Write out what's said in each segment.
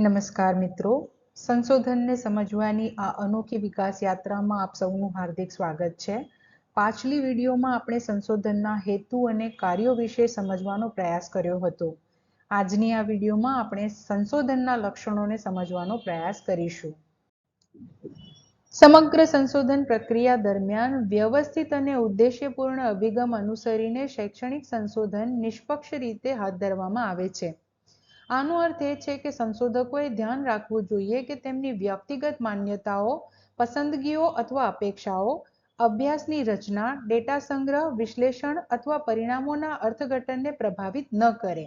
નમસ્કાર મિત્રો. સંશોધનને સમજવાની આ અનોખી વિકાસ યાત્રામાં આપ સૌનું હાર્દિક સ્વાગત છે. પાછલી વિડીયોમાં આપણે સંશોધનના હેતુ અને કાર્યો વિશે સમજવાનો પ્રયાસ કર્યો હતો. આજની આ વિડીયોમાં આપણે સંશોધનના લક્ષણોને સમજવાનો પ્રયાસ કરીશું. સમગ્ર સંશોધન પ્રક્રિયા દરમિયાન વ્યવસ્થિત અને ઉદ્દેશ્યપૂર્ણ અભિગમ અનુસરીને શૈક્ષણિક સંશોધન નિષ્પક્ષ રીતે હાથ ધરવામાં આવે છે. આનો અર્થ એ છે કે સંશોધકોએ ધ્યાન રાખવું જોઈએ કે તેમની વ્યક્તિગત માન્યતાઓ, પસંદગીઓ અથવા અપેક્ષાઓ, અભ્યાસની રચના, ડેટા સંગ્રહ, વિશ્લેષણ અથવા પરિણામોના અર્થઘટનને પ્રભાવિત ન કરે.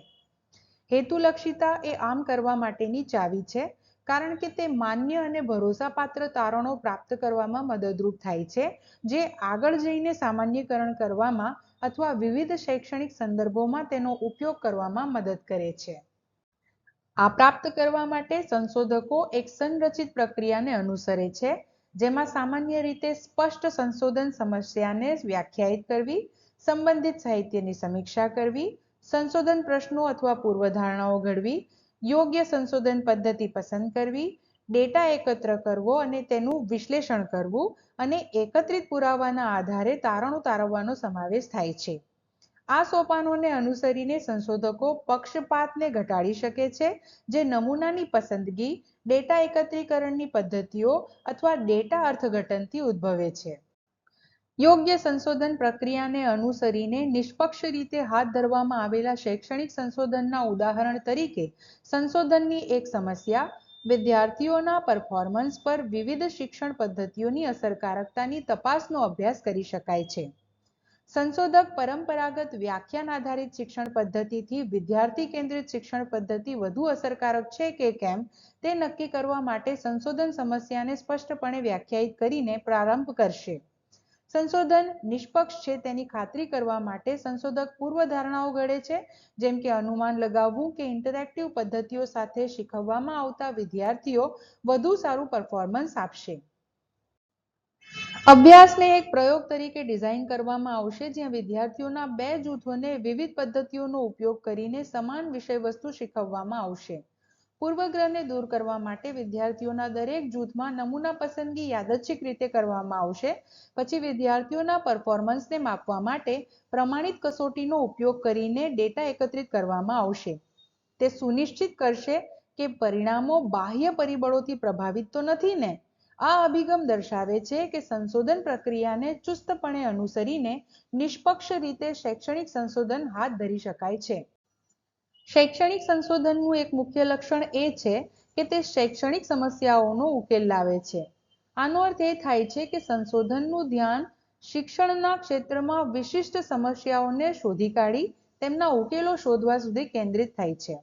હેતુલક્ષિતા એ આમ કરવા માટેની ચાવી છે, કારણ કે તે માન્ય અને ભરોસાપાત્ર તારણો પ્રાપ્ત કરવામાં મદદરૂપ થાય છે, જે આગળ જઈને સામાન્યકરણ કરવામાં અથવા વિવિધ શૈક્ષણિક સંદર્ભોમાં તેનો ઉપયોગ કરવામાં મદદ કરે છે. આ પ્રાપ્ત કરવા માટે સંશોધકો એક સંરચિત પ્રક્રિયાને અનુસરે છે, જેમાં સામાન્ય રીતે સ્પષ્ટ સંશોધન સમસ્યાને વ્યાખ્યાયિત કરવી, સંબંધિત સાહિત્યની સમીક્ષા કરવી, સંશોધન પ્રશ્નો અથવા પૂર્વધારણાઓ ઘડવી, યોગ્ય સંશોધન પદ્ધતિ પસંદ કરવી, ડેટા એકત્ર કરવો અને તેનું વિશ્લેષણ કરવું અને એકત્રિત પુરાવાના આધારે તારણો તારવવાનો સમાવેશ થાય છે. આ સોપાનોને અનુસરીને સંશોધકો પક્ષપાતને ઘટાડી શકે છે, જે નમૂનાની પસંદગી, ડેટા એકત્રીકરણની પદ્ધતિઓ અથવા ડેટા અર્થઘટનથી ઉદ્ભવે છે. યોગ્ય સંશોધન પ્રક્રિયાને અનુસરીને નિષ્પક્ષ રીતે હાથ ધરવામાં આવેલા શૈક્ષણિક સંશોધનના ઉદાહરણ તરીકે, સંશોધનની એક સમસ્યા, વિદ્યાર્થીઓના પરફોર્મન્સ પર વિવિધ શિક્ષણ પદ્ધતિઓની અસરકારકતાની તપાસનો અભ્યાસ કરી શકાય છે. સંશોધક પરંપરાગત વ્યાખ્યાન આધારિત શિક્ષણ પદ્ધતિથી વિદ્યાર્થી કેન્દ્રિત શિક્ષણ પદ્ધતિ વધુ અસરકારક છે કે કેમ? તે નક્કી કરવા માટે સંશોધન સમસ્યાને સ્પષ્ટપણે વ્યાખ્યાયિત કરીને પ્રારંભ કરશે. સંશોધન નિષ્પક્ષ છે તેની ખાતરી કરવા માટે સંશોધક પૂર્વધારણાઓ ઘડે છે, જેમ કે અનુમાન લગાવવું કે ઇન્ટરેક્ટિવ પદ્ધતિઓ સાથે શીખવવામાં આવતા વિદ્યાર્થીઓ વધુ સારું પરફોર્મન્સ આપશે. અભ્યાસને એક પ્રયોગ તરીકે ડિઝાઇન કરવામાં આવશે, જ્યાં વિદ્યાર્થીઓના બે જૂથોને વિવિધ પદ્ધતિઓનો ઉપયોગ કરીને સમાન વિષયવસ્તુ શીખવવામાં આવશે. પૂર્વગ્રહને દૂર કરવા માટે વિદ્યાર્થીઓના દરેક જૂથમાં નમૂના પસંદગી યાદચ્છિક રીતે કરવામાં આવશે. પછી વિદ્યાર્થીઓના પરફોર્મન્સને માપવા માટે પ્રમાણિત કસોટીનો ઉપયોગ કરીને ડેટા એકત્રિત કરવામાં આવશે. તે સુનિશ્ચિત કરશે કે પરિણામો બાહ્ય પરિબળોથી પ્રભાવિત તો નથી ને? આ અભિગમ દર્શાવે છે કે સંશોધન પ્રક્રિયાને ચુસ્તપણે અનુસરીને નિષ્પક્ષ રીતે શૈક્ષણિક સંશોધન હાથ ધરી શકાય છે. શૈક્ષણિક સંશોધનનું એક મુખ્ય લક્ષણ એ છે કે તે શૈક્ષણિક સમસ્યાઓનો ઉકેલ લાવે છે. આનો અર્થ એ થાય છે કે સંશોધનનું ધ્યાન શિક્ષણના ક્ષેત્રમાં વિશિષ્ટ સમસ્યાઓને શોધી કાઢી તેમના ઉકેલો શોધવા સુધી કેન્દ્રિત થાય છે.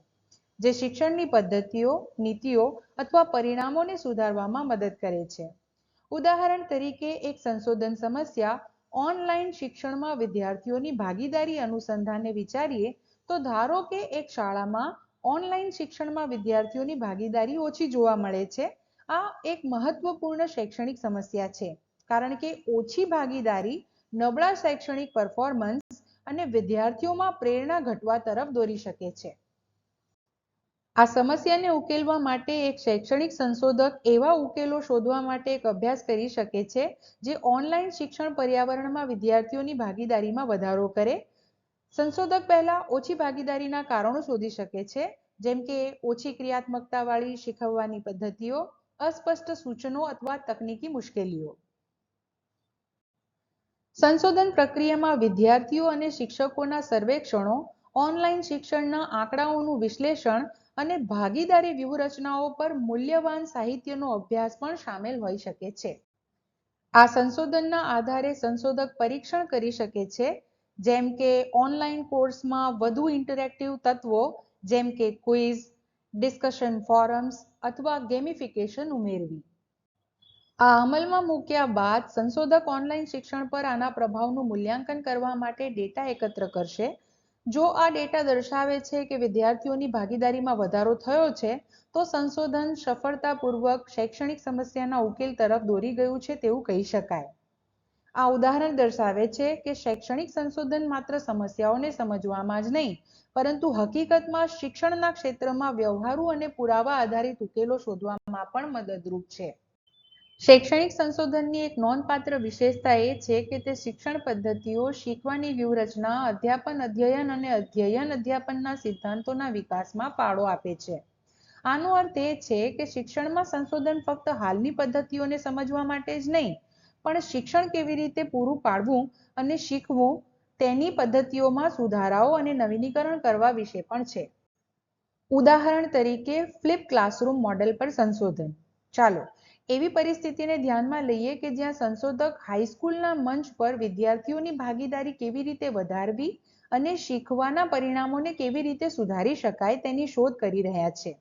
જે શિક્ષણની પદ્ધતિઓ, નીતિઓ અથવા પરિણામોને સુધારવામાં મદદ કરે છે. ઉદાહરણ તરીકે, એક સંશોધન સમસ્યા, ઓનલાઈન શિક્ષણમાં વિદ્યાર્થીઓની ભાગીદારી અનુસંધાનને વિચારીએ, તો ધારો કે એક શાળામાં ઓનલાઈન શિક્ષણમાં વિદ્યાર્થીઓની ભાગીદારી ઓછી જોવા મળે છે. આ એક મહત્વપૂર્ણ શૈક્ષણિક સમસ્યા છે, કારણ કે ઓછી ભાગીદારી, નબળા શૈક્ષણિક પરફોર્મન્સ અને વિદ્યાર્થીઓમાં પ્રેરણા ઘટવા તરફ દોરી શકે છે. આ સમસ્યાને ઉકેલવા માટે એક શૈક્ષણિક સંશોધક એવા ઉકેલો શોધવા માટે એક અભ્યાસ કરી શકે છે, જે ઓનલાઈન શિક્ષણ પર્યાવરણમાં વિદ્યાર્થીઓની ભાગીદારીમાં વધારો કરે. સંશોધક પહેલા ઓછી ભાગીદારીના કારણો શોધી શકે છે, જેમ કે ઓછી ક્રિયાત્મકતાવાળી શીખવવાની પદ્ધતિઓ, અસ્પષ્ટ સૂચનો અથવા તકનીકી મુશ્કેલીઓ. સંશોધન પ્રક્રિયામાં વિદ્યાર્થીઓ અને શિક્ષકોના સર્વેક્ષણો, ઓનલાઈન શિક્ષણના આંકડાઓનું વિશ્લેષણ અને ભાગીદારી વ્યૂહરચનાઓ પર મૂલ્યવાન સાહિત્યનો અભ્યાસ પણ સામેલ હોઈ શકે છે. આ સંશોધનના આધારે સંશોધક પરીક્ષણ કરી શકે છે, જેમ કે ઓનલાઈન કોર્સમાં વધુ ઇન્ટરેક્ટિવ તત્વો, જેમ કે ક્વિઝ, ડિસ્કશન ફોરમ્સ અથવા ગેમિફિકેશન ઉમેરવી. આ અમલમાં મૂક્યા બાદ સંશોધક ઓનલાઈન શિક્ષણ પર આના પ્રભાવનું મૂલ્યાંકન કરવા માટે ડેટા એકત્ર કરશે જો આ ડેટા દર્શાવે છે કે વિદ્યાર્થીઓની ભાગીદારીમાં વધારો થયો છે, તો સંશોધન સફળતાપૂર્વક શૈક્ષણિક સમસ્યાના ઉકેલ તરફ દોરી ગયું છે તેવું કહી શકાય. આ ઉદાહરણ દર્શાવે છે કે શૈક્ષણિક સંશોધન માત્ર સમસ્યાઓને સમજવામાં જ નહીં, પરંતુ હકીકતમાં શિક્ષણના ક્ષેત્રમાં વ્યવહારુ અને પુરાવા આધારિત ઉકેલો શોધવામાં પણ મદદરૂપ છે. શૈક્ષણિક સંશોધનની એક નોંધપાત્ર વિશેષતા એ છે કે તે શિક્ષણ પદ્ધતિઓ, શીખવાની વ્યૂહરચના, અધ્યાપન અધ્યયન અને અધ્યયન અધ્યાપનના સિદ્ધાંતોના વિકાસમાં ફાળો આપે છે. આનો અર્થ એ છે કે શિક્ષણમાં સંશોધન ફક્ત હાલની પદ્ધતિઓને સમજવા માટે જ નહીં, પણ શિક્ષણ કેવી રીતે પૂરું પાડવું અને શીખવું તેની પદ્ધતિઓમાં સુધારાઓ અને નવીનીકરણ કરવા વિશે પણ છે. ઉદાહરણ તરીકે, ફ્લિપ ક્લાસરૂમ મોડેલ પર સંશોધન. ચાલો એવી પરિસ્થિતિને ધ્યાનમાં લઈએ કે જ્યાં સંશોધક હાઈસ્કૂલના મંચ પર વિદ્યાર્થીઓની ભાગીદારી કેવી રીતે વધારવી અને શીખવાના પરિણામોને કેવી રીતે સુધારી શકાય તેની શોધ કરી રહ્યા છે.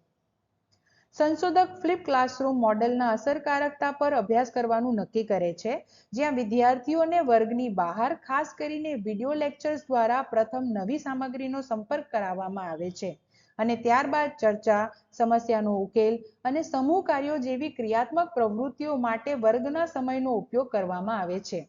સંશોધક ફ્લિપ ક્લાસરૂમ મોડેલના અસરકારકતા પર અભ્યાસ કરવાનું નક્કી કરે છે, જ્યાં વિદ્યાર્થીઓને વર્ગની બહાર ખાસ કરીને વિડિયો લેક્ચર્સ દ્વારા પ્રથમ નવી સામગ્રીનો સંપર્ક કરાવવામાં આવે છે. અને ત્યારબાદ ચર્ચા, સમસ્યાનો ઉકેલ અને સમૂહ કાર્યો જેવી ક્રિયાત્મક પ્રવૃત્તિઓ માટે વર્ગના સમયનો ઉપયોગ કરવામાં આવે છે.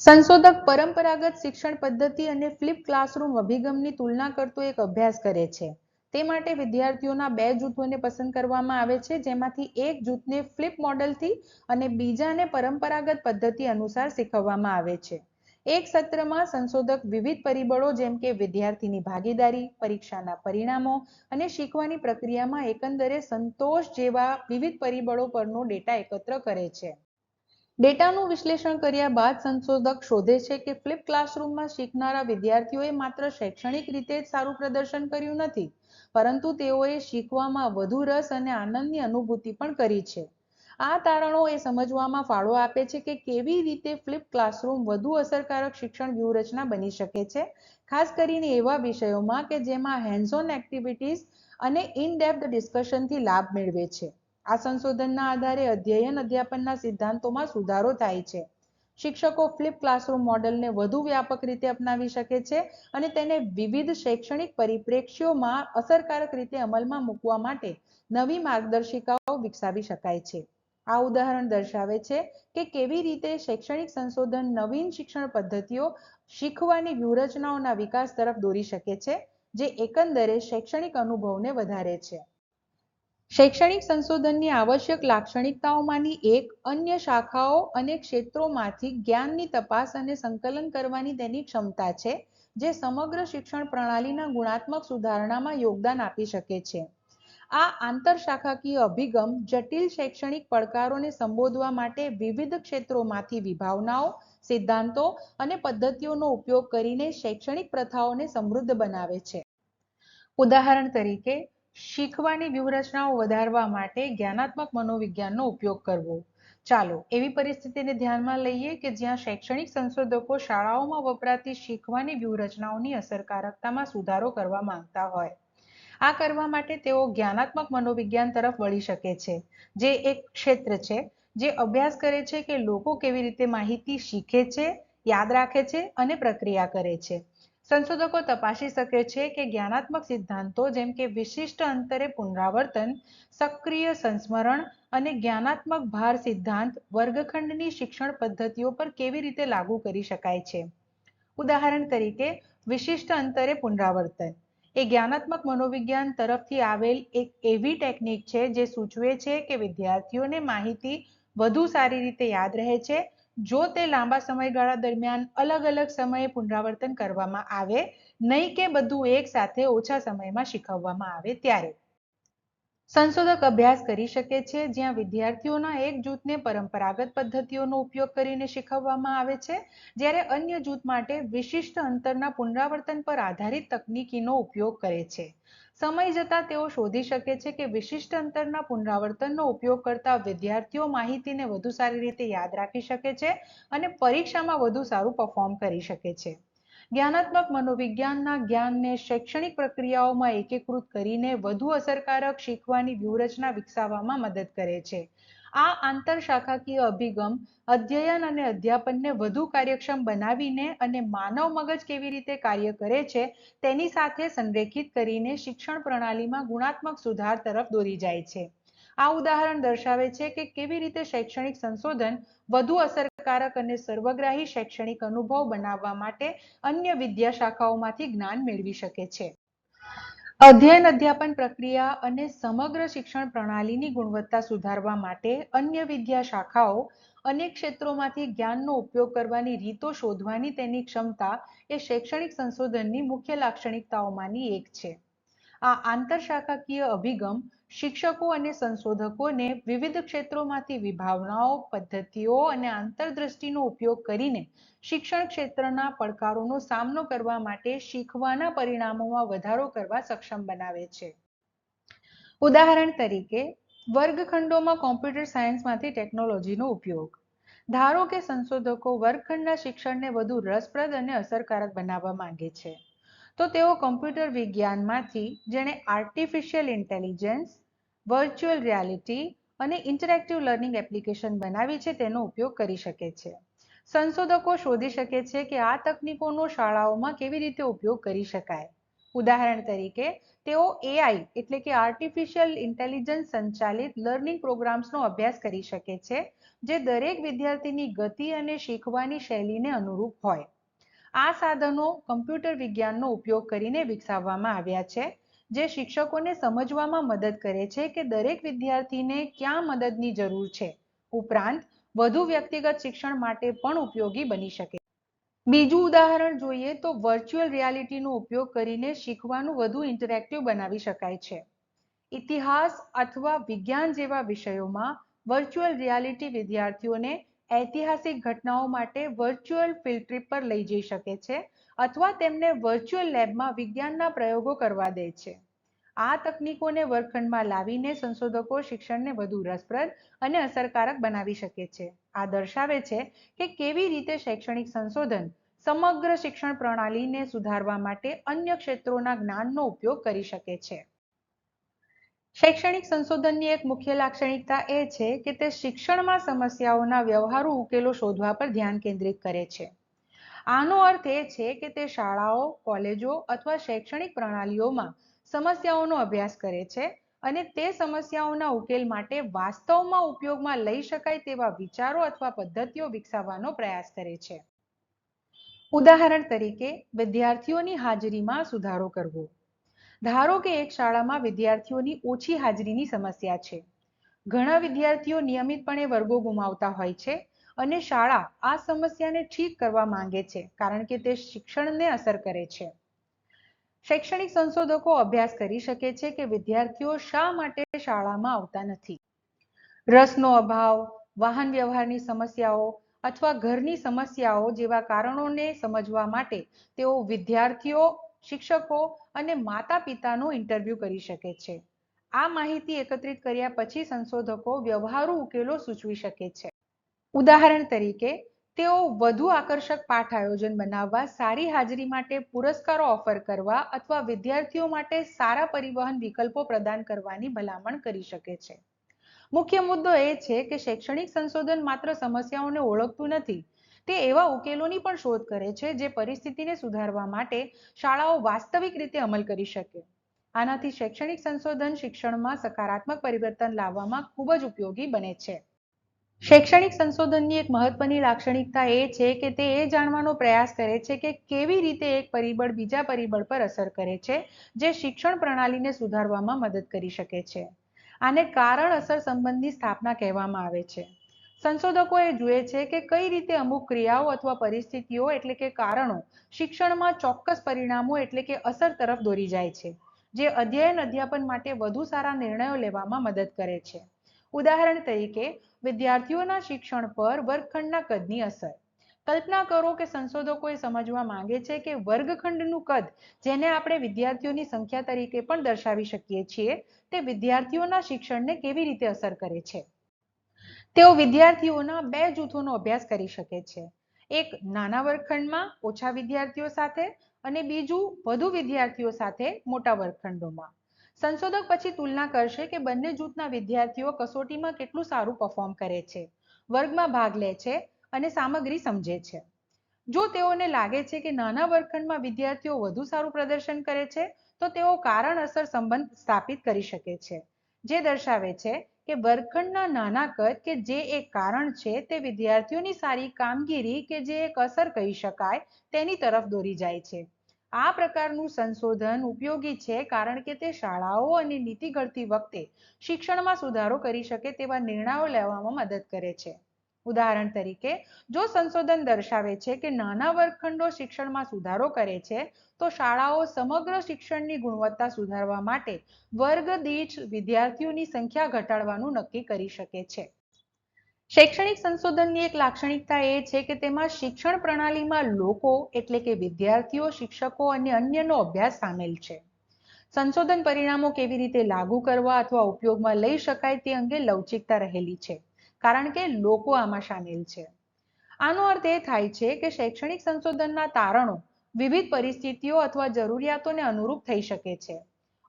સંશોધક પરંપરાગત શિક્ષણ પદ્ધતિ અને ફ્લિપ ક્લાસરૂમ અભિગમની તુલના કરતો એક અભ્યાસ કરે છે. તે માટે વિદ્યાર્થીઓના બે જૂથોને પસંદ કરવામાં આવે છે, જેમાંથી એક જૂથને ફ્લિપ મોડલથી અને બીજાને પરંપરાગત પદ્ધતિ અનુસાર શીખવવામાં આવે છે. એક સત્રમાં સંશોધક વિવિધ પરિબળો જેમ કે વિદ્યાર્થીની ભાગીદારી, પરીક્ષાના પરિણામો અને શીખવાની પ્રક્રિયામાં એકંદરે સંતોષ જેવા વિવિધ પરિબળો પરનો ડેટા એકત્ર કરે છે. ડેટાનું વિશ્લેષણ કર્યા બાદ સંશોધક શોધે છે કે ફ્લિપ ક્લાસરૂમમાં શીખનારા વિદ્યાર્થીઓએ માત્ર શૈક્ષણિક રીતે જ સારું પ્રદર્શન કર્યું નથી, પરંતુ તેઓએ શીખવામાં વધુ રસ અને આનંદની અનુભૂતિ પણ કરી છે. આ તારણો એ સમજવામાં ફાળો આપે છે કે કેવી રીતે ફ્લિપ ક્લાસરૂમ વધુ અસરકારક શિક્ષણ વ્યૂહરચના બની શકે છે? ખાસ કરીને એવા વિષયોમાં કે જેમાં હેન્ડઝોન એક્ટિવિટીઝ અને ઇનડેપ્થ ડિસ્કશનથી લાભ મેળવે છે. આ સંશોધનના આધારે અધ્યયન અધ્યાપનના સિદ્ધાંતોમાં સુધારો થાય છે. શિક્ષકો ફ્લિપ ક્લાસરૂમ મોડેલને વધુ વ્યાપક રીતે અપનાવી શકે છે અને તેને વિવિધ શૈક્ષણિક પરિપ્રેક્ષ્યોમાં અસરકારક રીતે અમલમાં મૂકવા માટે નવી માર્ગદર્શિકાઓ વિકસાવી શકાય છે. આ ઉદાહરણ દર્શાવે છે કે કેવી રીતે શૈક્ષણિક સંશોધન નવીન શિક્ષણ પદ્ધતિઓ શીખવાની વ્યૂહરચનાઓના વિકાસ તરફ દોરી શકે છે, જે એકંદરે શૈક્ષણિક અનુભવને વધારે છે. શૈક્ષણિક સંશોધનની આવશ્યક લાક્ષણિકતાઓમાંની એક, અન્ય શાખાઓ અને ક્ષેત્રોમાંથી જ્ઞાનની તપાસ અને સંકલન કરવાની તેની ક્ષમતા છે, જે સમગ્ર શિક્ષણ પ્રણાલીના ગુણાત્મક સુધારણામાં યોગદાન આપી શકે છે. આ આંતરશાખાકીય અભિગમ જટિલ શૈક્ષણિક પડકારોને સંબોધવા માટે વિવિધ ક્ષેત્રોમાંથી વિભાવનાઓ, સિદ્ધાંતો અને પદ્ધતિઓનો ઉપયોગ કરીને શૈક્ષણિક પ્રથાઓને સમૃદ્ધ બનાવે છે. ઉદાહરણ તરીકે, શીખવાની વ્યૂહરચનાઓ વધારવા માટે જ્ઞાનાત્મક મનોવિજ્ઞાનનો ઉપયોગ કરવો. ચાલો, એવી પરિસ્થિતિને ધ્યાનમાં લઈએ કે જ્યાં શૈક્ષણિક સંશોધકો શાળાઓમાં વપરાતી શીખવાની વ્યૂહરચનાઓની અસરકારકતામાં સુધારો કરવા માંગતા હોય. આ કરવા માટે તેઓ જ્ઞાનાત્મક મનોવિજ્ઞાન તરફ વળી શકે છે, જે એક ક્ષેત્ર છે, જે અભ્યાસ કરે છે કે લોકો કેવી રીતે માહિતી શીખે છે, યાદ રાખે છે અને પ્રક્રિયા કરે છે. સંશોધકો તપાસી શકે છે કે જ્ઞાનાત્મક સિદ્ધાંતો જેમ કે વિશિષ્ટ અંતરે પુનરાવર્તન, સક્રિય સંસ્મરણ અને જ્ઞાનાત્મક ભાર સિદ્ધાંત વર્ગખંડની શિક્ષણ પદ્ધતિઓ પર કેવી રીતે લાગુ કરી શકાય છે. ઉદાહરણ તરીકે, વિશિષ્ટ અંતરે પુનરાવર્તન. એ જ્ઞાનાત્મક મનોવિજ્ઞાન તરફથી આવેલ એક એવી ટેકનિક છે જે સૂચવે છે કે વિદ્યાર્થીઓને માહિતી વધુ સારી રીતે યાદ રહે છે, જો તે લાંબા સમયગાળા દરમિયાન અલગ અલગ સમયે પુનરાવર્તન કરવામાં આવે, નહીં કે બધું એક સાથે ઓછા સમયમાં શીખવવામાં આવે ત્યારે. સંશોધક અભ્યાસ કરી શકે છે, જ્યાં વિદ્યાર્થીઓના એક જૂથને પરંપરાગત પદ્ધતિઓનો ઉપયોગ કરીને શીખવવામાં આવે છે, જ્યારે અન્ય જૂથ માટે વિશિષ્ટ અંતરના પુનરાવર્તન પર આધારિત તકનીકીનો ઉપયોગ કરે છે. સમય જતાં તેઓ શોધી શકે છે કે વિશિષ્ટ અંતરના પુનરાવર્તનનો ઉપયોગ કરતા વિદ્યાર્થીઓ માહિતીને વધુ સારી રીતે યાદ રાખી શકે છે અને પરીક્ષામાં વધુ સારું પરફોર્મ કરી શકે છે. જ્ઞાનાત્મક મનોવિજ્ઞાનના જ્ઞાનને શૈક્ષણિક પ્રક્રિયાઓમાં એકીકૃત કરીને વધુ અસરકારક શીખવાની વ્યૂહરચના વિકસાવવામાં મદદ કરે છે. આ આંતરશાખાકીય અભિગમ અધ્યયન અને અધ્યાપનને વધુ કાર્યક્ષમ બનાવીને અને માનવ મગજ કેવી રીતે કાર્ય કરે છે તેની સાથે સંરેખિત કરીને શિક્ષણ પ્રણાલીમાં ગુણાત્મક સુધાર તરફ દોરી જાય છે. આ ઉદાહરણ દર્શાવે છે કે કેવી રીતે શૈક્ષણિક સંશોધન વધુ અસરકારક અને સર્વગ્રાહી શૈક્ષણિક અનુભવ બનાવવા માટે અન્ય વિદ્યા શાખાઓમાંથી જ્ઞાન મેળવી શકે છે. અધ્યયન, અધ્યાપન પ્રક્રિયા અને સમગ્ર શિક્ષણ પ્રણાલીની ગુણવત્તા સુધારવા માટે અન્ય વિદ્યા શાખાઓ અનેક ક્ષેત્રોમાંથી જ્ઞાનનો ઉપયોગ કરવાની રીતો શોધવાની તેની ક્ષમતા એ શૈક્ષણિક સંશોધનની મુખ્ય લાક્ષણિકતાઓમાંની એક છે. આ આંતરશાખાકીય અભિગમ શિક્ષકો અને સંશોધકોને વિવિધ ક્ષેત્રોમાંથી વિભાવનાઓ, પદ્ધતિઓ અને આંતરદ્રષ્ટિનો ઉપયોગ કરીને શિક્ષણ ક્ષેત્રના પડકારોનો સામનો કરવા માટે શીખવાના પરિણામોમાં વધારો કરવા સક્ષમ બનાવે છે. ઉદાહરણ તરીકે, વર્ગખંડોમાં કોમ્પ્યુટર સાયન્સમાંથી ટેકનોલોજીનો ઉપયોગ. ધારો કે સંશોધકો વર્ગખંડના શિક્ષણને વધુ રસપ્રદ અને અસરકારક બનાવવા માંગે છે. તો તેઓ કમ્પ્યુટર વિજ્ઞાનમાંથી જેણે આર્ટિફિશિયલ ઇન્ટેલિજન્સ વર્ચ્યુઅલ રિયાલિટી અને ઇન્ટરેક્ટિવ લર્નિંગ એપ્લિકેશન બનાવી છે તેનો ઉપયોગ કરી શકે છે. સંશોધકો શોધી શકે છે કે આ તકનીકોનો શાળાઓમાં કેવી રીતે ઉપયોગ કરી શકાય. ઉદાહરણ તરીકે, તેઓ એઆઈ એટલે કે આર્ટિફિશિયલ ઇન્ટેલિજન્સ સંચાલિત લર્નિંગ પ્રોગ્રામ્સનો અભ્યાસ કરી શકે છે, જે દરેક વિદ્યાર્થીની ગતિ અને શીખવાની શૈલીને અનુરૂપ હોય. આ સાધનો કમ્પ્યુટર વિજ્ઞાનનો ઉપયોગ કરીને વિકસાવવામાં આવ્યા છે, જે શિક્ષકોને સમજવામાં મદદ કરે છે કે દરેક વિદ્યાર્થીને ક્યાં મદદની જરૂર છે. ઉપરાંત, વધુ વ્યક્તિગત શિક્ષણ માટે પણ ઉપયોગી બની શકે. બીજું ઉદાહરણ જોઈએ તો વર્ચ્યુઅલ રિયાલિટીનો ઉપયોગ કરીને શીખવાનું વધુ ઇન્ટરેક્ટિવ બનાવી શકાય છે. ઇતિહાસ અથવા વિજ્ઞાન જેવા વિષયોમાં વર્ચ્યુઅલ રિયાલિટી વિદ્યાર્થીઓને ઐતિહાસિક ઘટનાઓ માટે વર્ચ્યુઅલ ફિલ્ડ ટ્રીપ પર લઈ જઈ શકે છે અથવા તેમને વર્ચ્યુઅલ લેબમાં વિજ્ઞાનના પ્રયોગો કરવા દે છે. આ તકનીકોને વર્ગખંડમાં લાવીને સંશોધકો શિક્ષણને વધુ રસપ્રદ અને અસરકારક બનાવી શકે છે. આ દર્શાવે છે કે કેવી રીતે શૈક્ષણિક સંશોધન સમગ્ર શિક્ષણ પ્રણાલીને સુધારવા માટે અન્ય ક્ષેત્રોના જ્ઞાનનો ઉપયોગ કરી શકે છે. શૈક્ષણિક સંશોધનની એક મુખ્ય લાક્ષણિકતા એ છે કે તે શિક્ષણમાં સમસ્યાઓના વ્યવહારુ ઉકેલો શોધવા પર ધ્યાન કેન્દ્રિત કરે છે. આનો અર્થ એ છે કે તે શાળાઓ, કોલેજો અથવા શૈક્ષણિક પ્રણાલીઓમાં સમસ્યાઓનો અભ્યાસ કરે છે અને તે સમસ્યાઓના ઉકેલ માટે વાસ્તવમાં ઉપયોગમાં લઈ શકાય તેવા વિચારો અથવા પદ્ધતિઓ વિકસાવવાનો પ્રયાસ કરે છે. ઉદાહરણ તરીકે, વિદ્યાર્થીઓની હાજરીમાં સુધારો કરવો. ધારો કે એક શાળામાં વિદ્યાર્થીઓની ઓછી હાજરીની સમસ્યા છે. ઘણા વિદ્યાર્થીઓ નિયમિતપણે વર્ગો ગુમાવતા હોય છે અને શાળા આ સમસ્યાને ઠીક કરવા માંગે છે કારણ કે તે શિક્ષણને અસર કરે છે. શૈક્ષણિક સંશોધકો અભ્યાસ કરી શકે છે કે વિદ્યાર્થીઓ શા માટે શાળામાં આવતા નથી. રસનો અભાવ, વાહન વ્યવહારની સમસ્યાઓ અથવા ઘરની સમસ્યાઓ જેવા કારણોને સમજવા માટે તેઓ વિદ્યાર્થીઓ શિક્ષકો અને માતા પિતાનો ઇન્ટરવ્યૂ કરી શકે છે. આ માહિતી એકત્રિત કર્યા પછી સંશોધકો વ્યવહારુ ઉકેલો સૂચવી શકે છે. ઉદાહરણ તરીકે, તેઓ વધુ આકર્ષક પાઠ આયોજન બનાવવા, સારી હાજરી માટે પુરસ્કારો ઓફર કરવા અથવા વિદ્યાર્થીઓ માટે સારા પરિવહન વિકલ્પો પ્રદાન કરવાની ભલામણ કરી શકે છે. મુખ્ય મુદ્દો એ છે કે શૈક્ષણિક સંશોધન માત્ર સમસ્યાઓને ઓળખતું નથી તે એવા ઉકેલોની પણ શોધ કરે છે જે પરિસ્થિતિને સુધારવા માટે શાળાઓ વાસ્તવિક રીતે અમલ કરી શકે. આનાથી શૈક્ષણિક સંશોધન શિક્ષણમાં સકારાત્મક પરિવર્તન લાવવામાં ખૂબ જ ઉપયોગી બને છે. શૈક્ષણિક સંશોધનની એક મહત્વની લાક્ષણિકતા એ છે કે તે એ જાણવાનો પ્રયાસ કરે છે કે કેવી રીતે એક પરિબળ બીજા પરિબળ પર અસર કરે છે જે શિક્ષણ પ્રણાલીને સુધારવામાં મદદ કરી શકે છે. આને કારણ અસર સંબંધની સ્થાપના કહેવામાં આવે છે. સંશોધકો એ જુએ છે કે કઈ રીતે અમુક ક્રિયાઓ અથવા પરિસ્થિતિઓ એટલે કે કારણો શિક્ષણમાં ચોક્કસ પરિણામો એટલે કે અસર તરફ દોરી જાય છે, જે અધ્યયન અધ્યાપન માટે વધુ સારા નિર્ણયો લેવામાં મદદ કરે છે. ઉદાહરણ તરીકે, વિદ્યાર્થીઓના શિક્ષણ પર વર્ગખંડના કદની અસર. કલ્પના કરો કે સંશોધકોએ સમજવા માંગે છે કે વર્ગખંડનું કદ, જેને આપણે વિદ્યાર્થીઓની સંખ્યા તરીકે પણ દર્શાવી શકીએ છીએ, તે વિદ્યાર્થીઓના શિક્ષણને કેવી રીતે અસર કરે છે? તેઓ વિદ્યાર્થીઓના બે જૂથોનો અભ્યાસ કરી શકે છે. એક નાના વર્ગખંડમાં ઓછા વિદ્યાર્થીઓ સાથે અને બીજું વધુ વિદ્યાર્થીઓ સાથે મોટા વર્ગખંડોમાં. સંશોધક પછી તુલના કરશે કે બંને જૂથના વિદ્યાર્થીઓ કસોટીમાં કેટલું સારું પરફોર્મ કરે છે, વર્ગમાં ભાગ લે છે અને સામગ્રી સમજે છે. જો તેઓને લાગે છે કે નાના વર્ગખંડમાં વિદ્યાર્થીઓ વધુ સારું પ્રદર્શન કરે છે, તો તેઓ કારણ અસર સંબંધ સ્થાપિત કરી શકે છે, જે દર્શાવે છે કે વર્ગખંડના નાના કદ કે જે એક કારણ છે તે વિદ્યાર્થીઓની સારી કામગીરી કે જે એક અસર કહી શકાય તેની તરફ દોરી જાય છે. આ પ્રકારનું સંશોધન ઉપયોગી છે કારણ કે તે શાળાઓ અને નીતિ ઘડતી વખતે શિક્ષણમાં સુધારો કરી શકે તેવા નિર્ણયો લેવામાં મદદ કરે છે. ઉદાહરણ તરીકે, જો સંશોધન દર્શાવે છે કે નાના વર્ગખંડો શિક્ષણમાં સુધારો કરે છે, તો શાળાઓ સમગ્ર શિક્ષણની ગુણવત્તા સુધારવા માટે વર્ગ દીઠ વિદ્યાર્થીઓની સંખ્યા ઘટાડવાનું નક્કી કરી શકે છે. શૈક્ષણિક સંશોધનની એક લાક્ષણિકતા એ છે કે તેમાં શિક્ષણ પ્રણાલીમાં લોકો એટલે કે વિદ્યાર્થીઓ, શિક્ષકો અને અન્યનો અભ્યાસ સામેલ છે. સંશોધન પરિણામો કેવી રીતે લાગુ કરવા અથવા ઉપયોગમાં લઈ શકાય તે અંગે લવચિકતા રહેલી છે. કારણ કે લોકો આમાં સામેલ છે. આનો અર્થ એ થાય છે કે શૈક્ષણિક સંશોધનના તારણો વિવિધ પરિસ્થિતિઓ અથવા જરૂરિયાતોને અનુરૂપ થઈ શકે છે.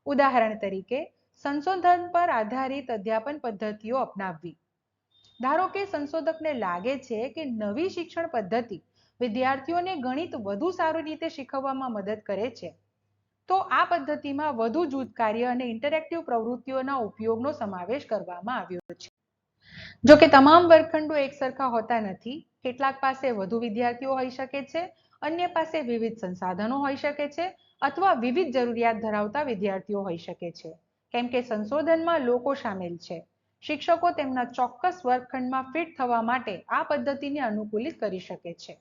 ઉદાહરણ તરીકે, સંશોધન પર આધારિત અધ્યાપન પદ્ધતિઓ અપનાવવી. ધારો કે સંશોધકને લાગે છે કે નવી શિક્ષણ પદ્ધતિ વિદ્યાર્થીઓને ગણિત વધુ સારી રીતે શીખવવામાં મદદ કરે છે, તો આ પદ્ધતિમાં વધુ જૂથ કાર્ય અને ઇન્ટરેક્ટિવ પ્રવૃત્તિઓના ઉપયોગનો સમાવેશ કરવામાં આવ્યો છે. જો કે તમામ વર્ગખંડો એક સરખા હોતા નથી, કેટલાક પાસે વધુ વિદ્યાર્થીઓ હોઈ શકે છે, અન્ય પાસે વિવિધ સંસાધનો હોઈ શકે છે અથવા વિવિધ જરૂરિયાત ધરાવતા વિદ્યાર્થીઓ હોઈ શકે છે. કેમ કે સંશોધનમાં લોકો સામેલ છે. શિક્ષકો તેમના ચોક્કસ વર્ગખંડમાં ફિટ થવા માટે આ પદ્ધતિને અનુકૂલિત કરી શકે છે.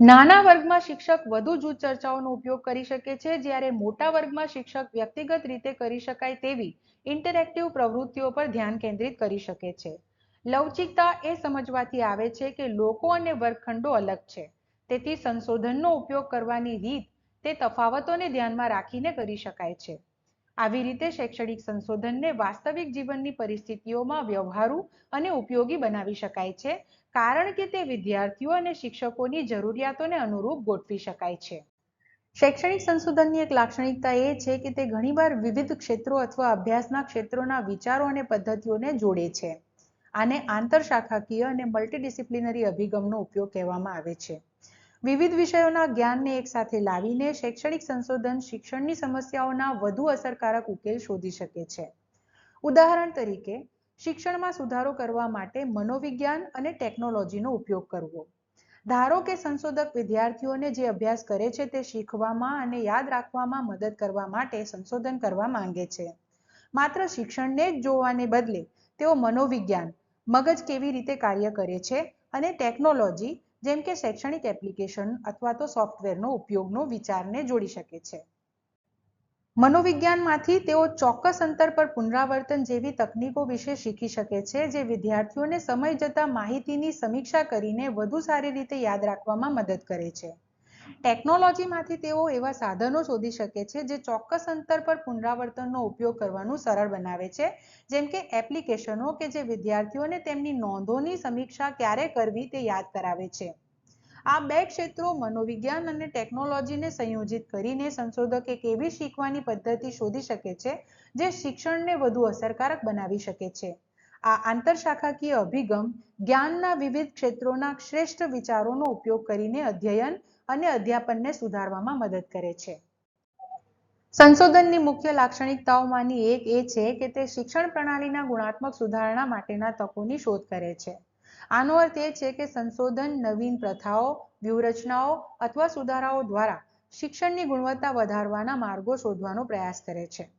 નાના વર્ગમાં શિક્ષક વધુ જૂથ ચર્ચાઓનો ઉપયોગ કરી શકે છે, જ્યારે મોટા વર્ગમાં શિક્ષક વ્યક્તિગત રીતે કરી શકાય તેવી ઇન્ટરેક્ટિવ પ્રવૃત્તિઓ પર ધ્યાન કેન્દ્રિત કરી શકે છે. લવચિકતા એ સમજવાથી આવે છે કે લોકો અને વર્ગખંડો અલગ છે. તેથી સંશોધનનો ઉપયોગ કરવાની રીત તે તફાવતોને ધ્યાનમાં રાખીને કરી શકાય છે. આવી રીતે શૈક્ષણિક સંશોધનને વાસ્તવિક જીવનની પરિસ્થિતિઓમાં વ્યવહારુ અને ઉપયોગી બનાવી શકાય છે, કારણ કે તે વિદ્યાર્થીઓ અને શિક્ષકોની જરૂરિયાતોને અનુરૂપ ગોઠવી શકાય છે. શૈક્ષણિક સંશોધનની એક લાક્ષણિકતા એ છે કે તે ઘણીવાર વિવિધ ક્ષેત્રો અથવા અભ્યાસના ક્ષેત્રોના વિચારો અને પદ્ધતિઓને જોડે છે. આને આંતરશાખાકીય અને મલ્ટીડિસિપ્લિનરી અભિગમનો ઉપયોગ કહેવામાં આવે છે. વિવિધ વિષયોના જ્ઞાનને એકસાથે લાવીને શૈક્ષણિક સંશોધન શિક્ષણની સમસ્યાઓના વધુ અસરકારક ઉકેલ શોધી શકે છે. ઉદાહરણ તરીકે, શિક્ષણમાં સુધારો કરવા માટે મનોવિજ્ઞાન અને ટેકનોલોજીનો ઉપયોગ કરવો. ધારો કે સંશોધક વિદ્યાર્થીઓને જે અભ્યાસ કરે છે તે શીખવામાં અને યાદ રાખવામાં મદદ કરવા માટે સંશોધન કરવા માંગે છે. માત્ર શિક્ષણને જ જોવાને બદલે તેઓ મનોવિજ્ઞાન, મગજ કેવી રીતે કાર્ય કરે છે અને ટેકનોલોજી, જેમ કે શૈક્ષણિક એપ્લિકેશન અથવા તો સોફ્ટવેરનો ઉપયોગનો વિચારને જોડી શકે છે. મનોવિજ્ઞાનમાંથી તેઓ ચોક્કસ અંતર પર પુનરાવર્તન જેવી તકનીકો વિશે શીખી શકે છે, જે વિદ્યાર્થીઓને સમય જતા માહિતીની સમીક્ષા કરીને વધુ સારી રીતે યાદ રાખવામાં મદદ કરે છે. ટેકનોલોજીમાંથી તેઓ એવા સાધનો શોધી શકે છે જે ચોક્કસ અંતર પર પુનરાવર્તનનો ઉપયોગ કરવાનું સરળ બનાવે છે. જેમ કે એપ્લિકેશનો કે જે વિદ્યાર્થીઓને તેમની નોંધોની સમીક્ષા ક્યારે કરવી તે યાદ કરાવે છે. આ બે ક્ષેત્રો મનોવિજ્ઞાન અને ટેકનોલોજીને સંયોજિત કરીને સંશોધક એક શીખવાની પદ્ધતિ શોધી શકે છે જે શિક્ષણને વધુ અસરકારક બનાવી શકે છે. આ આંતરશાખાકીય અભિગમ જ્ઞાનના વિવિધ ક્ષેત્રોના શ્રેષ્ઠ વિચારોનો ઉપયોગ કરીને અધ્યયન અને અધ્યાપનને સુધારવામાં મદદ કરે છે. સંશોધનની મુખ્ય લાક્ષણિકતાઓમાંની એક એ છે કે તે શિક્ષણ પ્રણાલીના ગુણાત્મક સુધારણા માટેના તકોની શોધ કરે છે. આનો અર્થ એ છે કે સંશોધન નવીન પ્રથાઓ, વ્યૂહરચનાઓ અથવા સુધારાઓ દ્વારા શિક્ષણની ગુણવત્તા વધારવાના માર્ગો શોધવાનો પ્રયાસ કરે છે.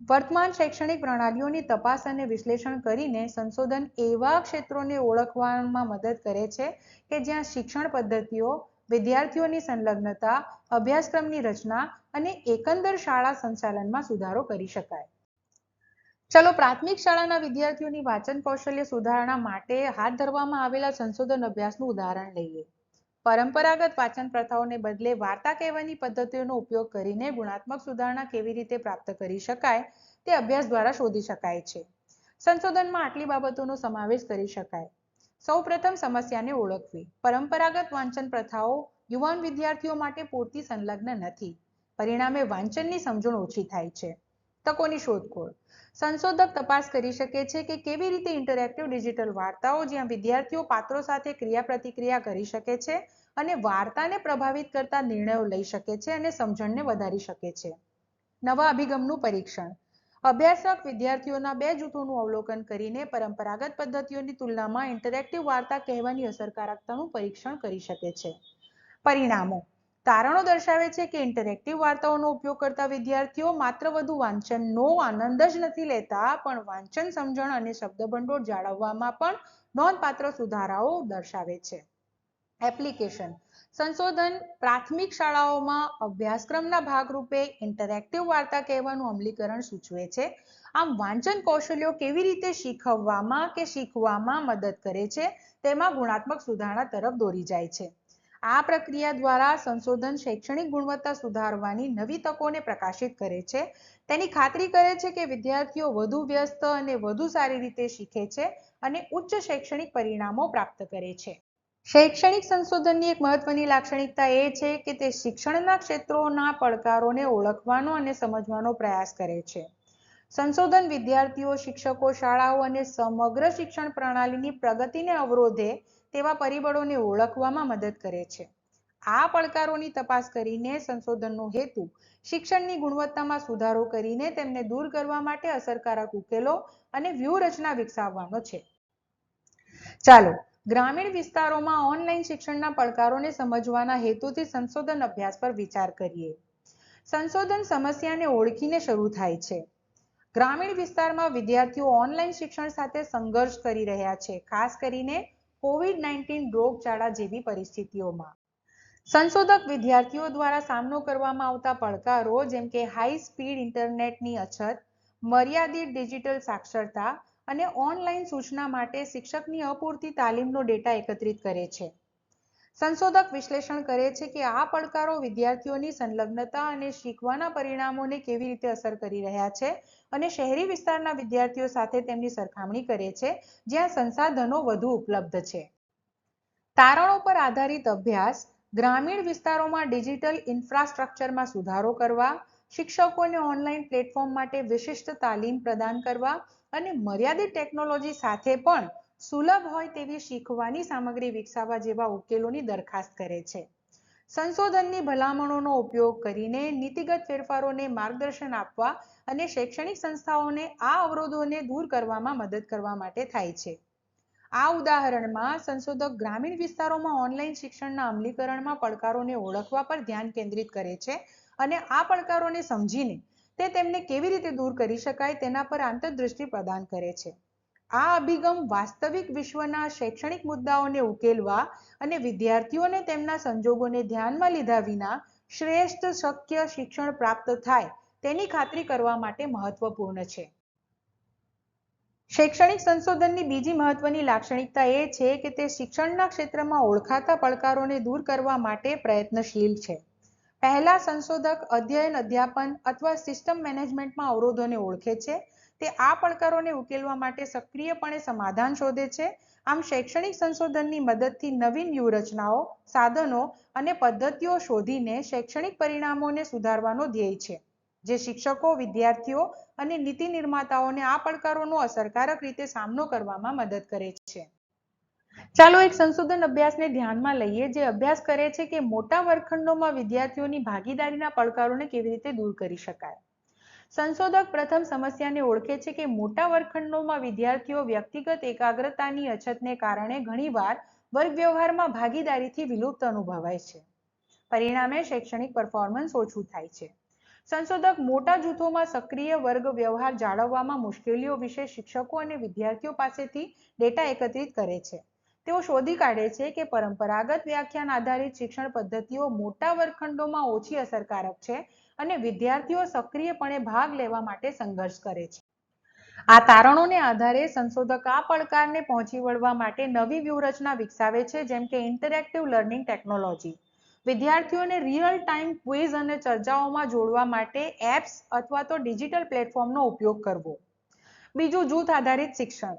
વર્તમાન શૈક્ષણિક પ્રણાલીઓની તપાસ અને વિશ્લેષણ કરીને સંશોધન એવા ક્ષેત્રોને ઓળખવામાં મદદ કરે છે કે જ્યાં શિક્ષણ પદ્ધતિઓ વિદ્યાર્થીઓની સંલગ્નતા, અભ્યાસક્રમની રચના અને એકંદર શાળા સંચાલનમાં સુધારો કરી શકાય. ચલો પ્રાથમિક શાળાના વિદ્યાર્થીઓની વાંચન કૌશલ્ય સુધારણા માટે હાથ ધરવામાં આવેલા સંશોધન અભ્યાસનું ઉદાહરણ લઈએ. પરંપરાગત વાંચન પ્રથાઓને બદલે વાર્તા કહેવાની પદ્ધતિઓનો ઉપયોગ કરીને ગુણાત્મક સુધારણા કેવી રીતે પ્રાપ્ત કરી શકાય તે અભ્યાસ દ્વારા શોધી શકાય છે. સંશોધનમાં આટલી બાબતોનો સમાવેશ કરી શકાય. સૌપ્રથમ સમસ્યાને ઓળખવી. પરંપરાગત વાંચન પ્રથાઓ યુવાન વિદ્યાર્થીઓ માટે પૂરતી સંલગ્ન નથી. પરિણામે વાંચનની સમજણ ઓછી થાય છે. તકોની શોધખોળ. સંશોધક તપાસ કરી શકે છે કે કેવી રીતે ઇન્ટરેક્ટિવ ડિજિટલ વાર્તાઓ જ્યાં વિદ્યાર્થીઓ પાત્રો સાથે ક્રિયા પ્રતિક્રિયા કરી શકે છે અને વાર્તાને પ્રભાવિત કરતા નિર્ણયો લઈ શકે છે અને સમજણને વધારી શકે છે. નવા અભિગમનું પરીક્ષણ. અભ્યાસક વિદ્યાર્થીઓના બે જૂથોનું અવલોકન કરીને પરંપરાગત પદ્ધતિઓની તુલનામાં ઇન્ટરેક્ટિવ વાર્તા કહેવાની અસરકારકતાનું પરીક્ષણ કરી શકે છે. પરિણામો. તારણો દર્શાવે છે કે ઇન્ટરેક્ટિવ વાર્તાઓનો ઉપયોગ કરતા વિદ્યાર્થીઓ માત્ર વધુ વાંચનનો આનંદ જ નથી લેતા, પણ વાંચન, સમજણ અને શબ્દભંડોળ જાળવવામાં પણ નોંધપાત્ર સુધારાઓ દર્શાવે છે. એપ્લિકેશન. સંશોધન પ્રાથમિક શાળાઓમાં અભ્યાસક્રમના ભાગરૂપે ઇન્ટરેક્ટિવ વાર્તા કહેવાનું અમલીકરણ સૂચવે છે. આમ વાંચન કૌશલ્યો કેવી રીતે શીખવવામાં કે શીખવામાં મદદ કરે છે તેમાં ગુણાત્મક સુધારણા તરફ દોરી જાય છે. આ પ્રક્રિયા દ્વારા સંશોધન શૈક્ષણિક ગુણવત્તા સુધારવાની નવી તકોને પ્રકાશિત કરે છે. તેની ખાતરી કરે છે કે વિદ્યાર્થીઓ વધુ વ્યસ્ત અને વધુ સારી રીતે શીખે છે અને ઉચ્ચ શૈક્ષણિક પરિણામો પ્રાપ્ત કરે છે. શૈક્ષણિક સંશોધનની એક મહત્વની લાક્ષણિકતા એ છે કે તે શિક્ષણના ક્ષેત્રોના પડકારોને ઓળખવાનો અને સમજવાનો પ્રયાસ કરે છે. સંશોધન વિદ્યાર્થીઓ, શિક્ષકો, શાળાઓ અને સમગ્ર શિક્ષણ પ્રણાલીની પ્રગતિને અવરોધે તેવા પરિબળોને ઓળખવામાં મદદ કરે છે. આ પડકારોની તપાસ કરીને સંશોધનનો હેતુ શિક્ષણની ગુણવત્તામાં સુધારો કરીને તેમને દૂર કરવા માટે અસરકારક ઉકેલો અને વ્યૂહરચના વિકસાવવાનો છે. ચાલો ગ્રામીણ વિસ્તારોમાં ઓનલાઈન શિક્ષણના પડકારોને સમજવાના હેતુથી સંશોધન અભ્યાસ પર વિચાર કરીએ. સંશોધન સમસ્યાને ઓળખીને શરૂ થાય છે. ગ્રામીણ વિસ્તારમાં વિદ્યાર્થીઓ ઓનલાઈન શિક્ષણ સાથે સંઘર્ષ કરી રહ્યા છે, ખાસ કરીને કોવિડ નાઇન્ટીન રોગચાળા જેવી પરિસ્થિતિઓમાં. સંશોધક વિદ્યાર્થીઓ દ્વારા સામનો કરવામાં આવતા પડકારો જેમ કે હાઈ સ્પીડ ઇન્ટરનેટની અછત, મર્યાદિત ડિજિટલ સાક્ષરતા અને ઓનલાઈન સૂચના માટે શિક્ષકની અપૂરતી તાલીમનો ડેટા એકત્રિત કરે છે. સંશોધક વિશ્લેષણ કરે છે કે આ પડકારો વિદ્યાર્થીઓની સંલગ્નતા અને શીખવાના પરિણામોને કેવી રીતે અસર કરી રહ્યા છે અને શહેરી વિસ્તારના વિદ્યાર્થીઓ સાથે તેમની સરખામણી કરે છે, જ્યાં સંસાધનો વધુ ઉપલબ્ધ છે. તારણો પર આધારિત અભ્યાસ, ગ્રામીણ વિસ્તારોમાં ડિજિટલ ઇન્ફ્રાસ્ટ્રક્ચરમાં સુધારો કરવા, શિક્ષકોને ઓનલાઈન પ્લેટફોર્મ માટે વિશિષ્ટ તાલીમ પ્રદાન કરવા અને મર્યાદિત ટેકનોલોજી સાથે પણ સુલભ હોય તેવી શીખવાની સામગ્રી વિકસાવવા જેવા ઉકેલોની દરખાસ્ત કરે છે. સંશોધનની ભલામણોનો ઉપયોગ કરીને નીતિગત ફેરફારોને માર્ગદર્શન આપવા અને શૈક્ષણિક સંસ્થાઓને આ અવરોધોને દૂર કરવામાં મદદ કરવા માટે થાય છે. આ ઉદાહરણમાં સંશોધક ગ્રામીણ વિસ્તારોમાં ઓનલાઈન શિક્ષણના અમલીકરણમાં પડકારોને ઓળખવા પર ધ્યાન કેન્દ્રિત કરે છે અને આ પડકારોને સમજીને તે તેમને કેવી રીતે દૂર કરી શકાય તેના પર આંતરદૃષ્ટિ પ્રદાન કરે છે. આ અભિગમ વાસ્તવિક વિશ્વના શૈક્ષણિક મુદ્દાઓને ઉકેલવા અને વિદ્યાર્થીઓને તેમના સંજોગોને ધ્યાનમાં લીધા વિના શ્રેષ્ઠ શક્ય શિક્ષણ પ્રાપ્ત થાય તેની ખાતરી કરવા માટે મહત્વપૂર્ણ છે. શૈક્ષણિક સંશોધનની બીજી મહત્વની લાક્ષણિકતા એ છે કે તે શિક્ષણના ક્ષેત્રમાં ઓળખાતા પડકારોને દૂર કરવા માટે પ્રયત્નશીલ છે. પહેલા સંશોધક અધ્યયન, અધ્યાપન અથવા સિસ્ટમ મેનેજમેન્ટમાં અવરોધોને ઓળખે છે. તે આ પડકારોને ઉકેલવા માટે સક્રિયપણે સમાધાન શોધે છે. આમ શૈક્ષણિક સંશોધનની મદદથી નવીન વ્યૂહરચનાઓ, સાધનો અને પદ્ધતિઓ શોધીને શૈક્ષણિક પરિણામોને સુધારવાનો ધ્યેય છે, જે શિક્ષકો, વિદ્યાર્થીઓ અને નીતિ નિર્માતાઓને આ પડકારોનો અસરકારક રીતે સામનો કરવામાં મદદ કરે છે. ચાલો એક સંશોધન અભ્યાસને ધ્યાનમાં લઈએ જે અભ્યાસ કરે છે કે મોટા વર્ગખંડોમાં વિદ્યાર્થીઓની ભાગીદારીના પડકારોને કેવી રીતે દૂર કરી શકાય. સંશોધક પ્રથમ સમસ્યાને ઓળખે છે કે મોટા વર્ગખંડોમાં વિદ્યાર્થીઓ વ્યક્તિગત એકાગ્રતાની અછતને કારણે ઘણીવાર વર્ગ વ્યવહારમાં ભાગીદારીથી વિલુપ્ત અનુભવાય છે. પરિણામે શૈક્ષણિક પરફોર્મન્સ ઓછું થાય છે. સંશોધક મોટા જૂથોમાં સક્રિય વર્ગ વ્યવહાર જાળવવામાં મુશ્કેલીઓ વિશે શિક્ષકો અને વિદ્યાર્થીઓ પાસેથી ડેટા એકત્રિત કરે છે. તેઓ શોધી કાઢે છે કે પરંપરાગત વ્યાખ્યાન આધારિત શિક્ષણ પદ્ધતિઓ મોટા વર્ગખંડોમાં ઓછી અસરકારક છે અને વિદ્યાર્થીઓ સક્રિયપણે ભાગ લેવા માટે સંઘર્ષ કરે છે. આ તારણોને આધારે સંશોધક આ પડકારને પહોંચી વળવા માટે નવી વ્યૂહરચના વિકસાવે છે, જેમ કે ઇન્ટરેક્ટિવ લર્નિંગ ટેકનોલોજી. વિદ્યાર્થીઓને રિયલ ટાઈમ ક્વિઝ અને ચર્ચાઓમાં જોડવા માટે એપ્સ અથવા તો ડિજિટલ પ્લેટફોર્મનો ઉપયોગ કરવો. બીજું જૂથ આધારિત શિક્ષણ.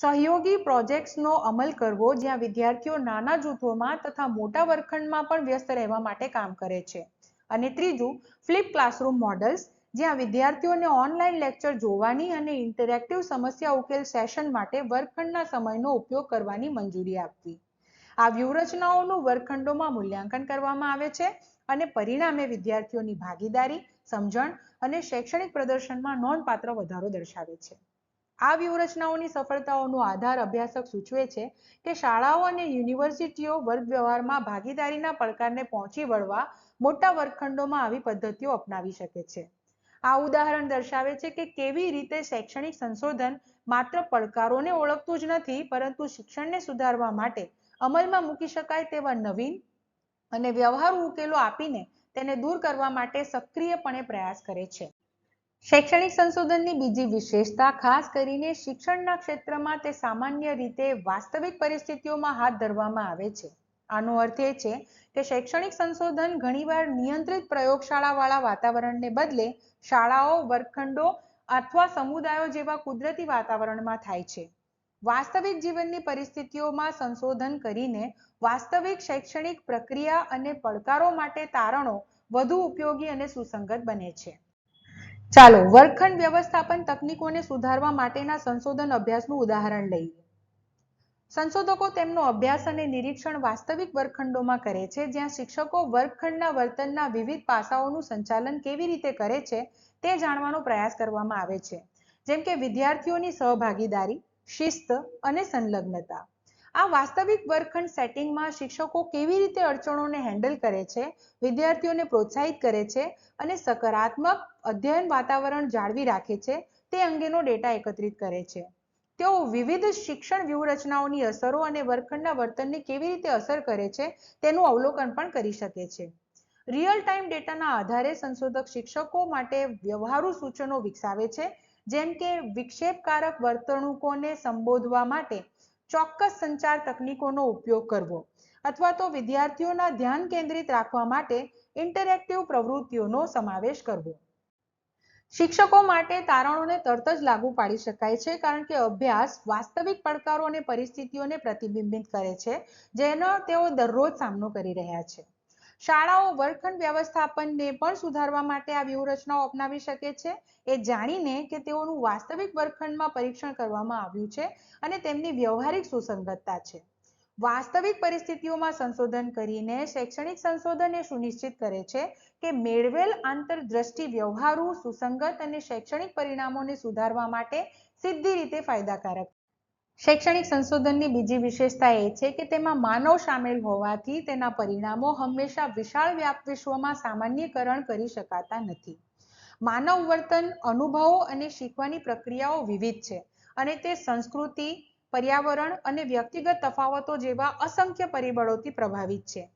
સહયોગી પ્રોજેક્ટ્સનો અમલ કરવો જ્યાં વિદ્યાર્થીઓ નાના જૂથોમાં તથા મોટા વર્ગખંડમાં પણ વ્યસ્ત રહેવા માટે કામ કરે છે. અને ત્રીજું, ફ્લિપ ક્લાસરૂમ મોડલ્સ, જ્યાં વિદ્યાર્થીઓને ઓનલાઈન લેક્ચર જોવાની અને ઇન્ટરેક્ટિવ સમસ્યા ઉકેલ સેશન માટે વર્ગખંડના સમયનો ઉપયોગ કરવાની મંજૂરી આપવી. આ વ્યૂહરચનાઓનું વર્ગખંડોમાં મૂલ્યાંકન કરવામાં આવે છે અને પરિણામે વિદ્યાર્થીઓની ભાગીદારી, સમજણ અને શૈક્ષણિક પ્રદર્શનમાં નોંધપાત્ર વધારો દર્શાવે છે. આ વ્યૂહરચનાઓની સફળતાઓનો આધાર અભ્યાસક સૂચવે છે કે શાળાઓ અને યુનિવર્સિટીઓ વર્ગ વ્યવહારમાં ભાગીદારીના પડકારને પહોંચી વળવા મોટા વર્ગખંડોમાં આવી પદ્ધતિઓ અપનાવી શકે છે. આ ઉદાહરણ દર્શાવે છે કે કેવી રીતે શૈક્ષણિક સંશોધન માત્ર પડકારોને ઓળખતું જ નથી, પરંતુ શિક્ષણને સુધારવા માટે અમલમાં મૂકી શકાય તેવા નવીન અને વ્યવહારુ ઉકેલો આપીને તેને દૂર કરવા માટે સક્રિયપણે પ્રયાસ કરે છે. શૈક્ષણિક સંશોધનની બીજી વિશેષતા, ખાસ કરીને શિક્ષણના ક્ષેત્રમાં તે સામાન્ય રીતે વાસ્તવિક પરિસ્થિતિઓમાં હાથ ધરવામાં આવે છે. આનો અર્થ એ છે કે શૈક્ષણિક સંશોધન ઘણીવાર નિયંત્રિત પ્રયોગશાળાવાળા વાતાવરણને બદલે શાળાઓ, વર્ગખંડો અથવા સમુદાયો જેવા કુદરતી વાતાવરણમાં થાય છે. વાસ્તવિક જીવનની પરિસ્થિતિઓમાં સંશોધન કરીને વાસ્તવિક શૈક્ષણિક પ્રક્રિયા અને પડકારો માટે તારણો વધુ ઉપયોગી અને સુસંગત બને છે. ચાલો, વર્ગખંડ વ્યવસ્થાપન તકનીકોને સુધારવા માટેના સંશોધન અભ્યાસનું ઉદાહરણ લઈએ. સંશોધકો તેમનો અભ્યાસ અને નિરીક્ષણ વાસ્તવિક વર્ગખંડોમાં કરે છે, જ્યાં શિક્ષકો વર્ગખંડના વર્તનના વિવિધ પાસાઓનું સંચાલન કેવી રીતે કરે છે તે જાણવાનો પ્રયાસ કરવામાં આવે છે. જેમ કે વિદ્યાર્થીઓની સહભાગીદારી, શિસ્ત અને સંલગ્નતા. આ વાસ્તવિક વર્ગખંડ સેટિંગમાં શિક્ષકો કેવી રીતે અડચણોને હેન્ડલ કરે છે, વિદ્યાર્થીઓને પ્રોત્સાહિત કરે છે અને સકારાત્મક અધ્યયન વાતાવરણ જાળવી રાખે છે તે અંગેનો ડેટા એકત્રિત કરે છે. તેઓ વિવિધ શિક્ષણ વ્યૂહરચનાઓની અસરો અને વર્ગખંડના વર્તનને કેવી રીતે અસર કરે છે તેનું અવલોકન પણ કરી શકે છે. રિયલ ટાઈમ ડેટાના આધારે સંશોધક શિક્ષકો માટે વ્યવહારુ સૂચનો વિકસાવે છે, જેમ કે વિક્ષેપકારક વર્તણૂકોને સંબોધવા માટે ચોક્કસ સંચાર તકનીકોનો ઉપયોગ કરવો અથવા તો વિદ્યાર્થીઓના ધ્યાન કેન્દ્રિત રાખવા માટે ઇન્ટરેક્ટિવ પ્રવૃત્તિઓનો સમાવેશ કરવો. શિક્ષકો માટે તારણોને તરત જ લાગુ પાડી શકાય છે કારણ કે અભ્યાસ વાસ્તવિક પડકારો અને પરિસ્થિતિઓને પ્રતિબિંબિત કરે છે, જેનો તેઓ દરરોજ સામનો કરી રહ્યા છે. શાળાઓ વર્ગખંડ વ્યવસ્થાપનને પણ સુધારવા માટે આ વ્યૂહરચનાઓ અપનાવી શકે છે. એ જાણીને કે તેઓનું વાસ્તવિક વર્ગખંડમાં પરીક્ષણ કરવામાં આવ્યું છે અને તેમની વ્યવહારિક સુસંગતતા છે. વાસ્તવિક પરિસ્થિતિઓમાં સંશોધન કરીને શૈક્ષણિક સંશોધન એ સુનિશ્ચિત કરે છે કે મેળવેલ આંતરદ્રષ્ટિ વ્યવહારુ, સુસંગત અને શૈક્ષણિક પરિણામોને સુધારવા માટે સીધી રીતે ફાયદાકારક શૈક્ષણિક સંશોધનની બીજી વિશેષતા એ છે કે તેમાં માનવ સામેલ હોવાથી તેના પરિણામો હંમેશા વિશાળ વ્યાપ વિશ્વમાં સામાન્યકરણ કરી શકાતા નથી. માનવ વર્તન, અનુભવો અને શીખવાની પ્રક્રિયાઓ વિવિધ છે અને તે સંસ્કૃતિ, પર્યાવરણ અને વ્યક્તિગત તફાવતો જેવા અસંખ્ય પરિબળોથી પ્રભાવિત છે.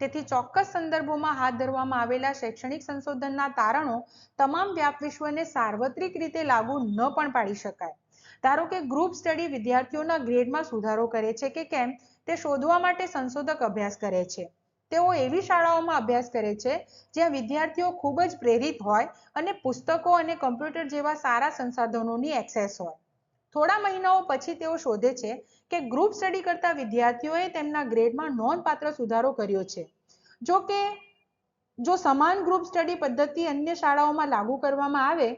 તેથી ચોક્કસ સંદર્ભોમાં હાથ ધરવામાં આવેલા શૈક્ષણિક સંશોધનના તારણો તમામ વ્યાપ વિશ્વને સાર્વત્રિક રીતે લાગુ ન પણ પાડી શકાય. ધારો કે ગ્રુપ સ્ટડી વિદ્યાર્થીઓના ગ્રેડમાં સુધારો કરે છે કે કેમ? તે શોધવા માટે સંશોધક અભ્યાસ કરે છે. તેઓ એવી શાળાઓમાં અભ્યાસ કરે છે જ્યાં વિદ્યાર્થીઓ ખૂબ જ પ્રેરિત હોય અને પુસ્તકો અને કમ્પ્યુટર જેવા સારા સંસાધનોની એક્સેસ હોય. થોડા મહિનાઓ પછી તેઓ શોધે છે કે ગ્રુપ સ્ટડી કરતા વિદ્યાર્થીઓએ તેમના ગ્રેડમાં નોંધપાત્ર સુધારો કર્યો છે. જો કે, જો સમાન ગ્રુપ સ્ટડી પદ્ધતિ અન્ય શાળાઓમાં લાગુ કરવામાં આવે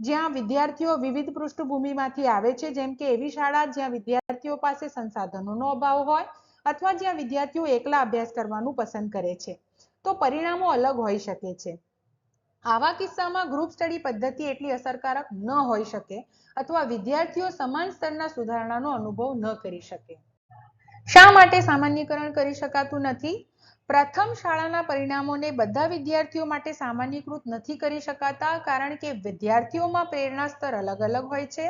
જ્યાં વિદ્યાર્થીઓ વિવિધ પૃષ્ઠભૂમિમાંથી આવે છે, જેમ કે એવી શાળા જ્યાં વિદ્યાર્થીઓ પાસે સંસાધનોનો અભાવ હોય અથવા જ્યાં વિદ્યાર્થીઓ એકલા અભ્યાસ કરવાનું પસંદ કરે છે. તો પરિણામો અલગ હોઈ શકે છે. આવા કિસ્સામાં ગ્રુપ સ્ટડી પદ્ધતિ એટલી અસરકારક ન હોઈ શકે અથવા વિદ્યાર્થીઓ સમાન સ્તરના સુધારણાનો અનુભવ ન કરી શકે. શા માટે સામાન્યકરણ કરી શકાતું નથી? પ્રથમ શાળાના પરિણામોને બધા વિદ્યાર્થીઓ માટે સામાન્યકૃત નથી કરી શકાતા કારણ કે વિદ્યાર્થીઓમાં પ્રેરણા સ્તર અલગ અલગ હોય છે.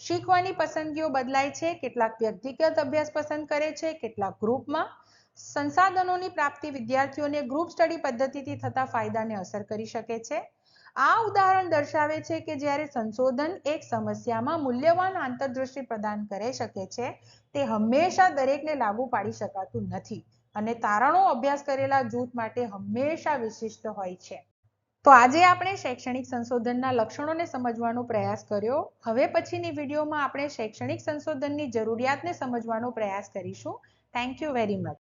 શીખવાની પસંદગીઓ બદલાય છે. કેટલાક વ્યક્તિગત અભ્યાસ પસંદ કરે છે. કેટલાક ગ્રુપમાં. સંસાધનોની પ્રાપ્તિ વિદ્યાર્થીઓને ગ્રુપ સ્ટડી પદ્ધતિથી થતા ફાયદાને અસર કરી શકે છે. આ ઉદાહરણ દર્શાવે છે કે જ્યારે સંશોધન એક સમસ્યામાં મૂલ્યવાન આંતરદૃષ્ટિ પ્રદાન કરી શકે છે, તે હંમેશા દરેકને લાગુ પાડી શકાતું નથી. અને તારણો અભ્યાસ કરેલા જૂથ માટે હંમેશા વિશિષ્ટ હોય છે. તો આજે આપણે શૈક્ષણિક સંશોધનના લક્ષણોને સમજવાનો પ્રયાસ કર્યો. હવે પછીની વિડીયોમાં આપણે શૈક્ષણિક સંશોધનની જરૂરિયાતને સમજવાનો પ્રયાસ કરીશું. Thank you very much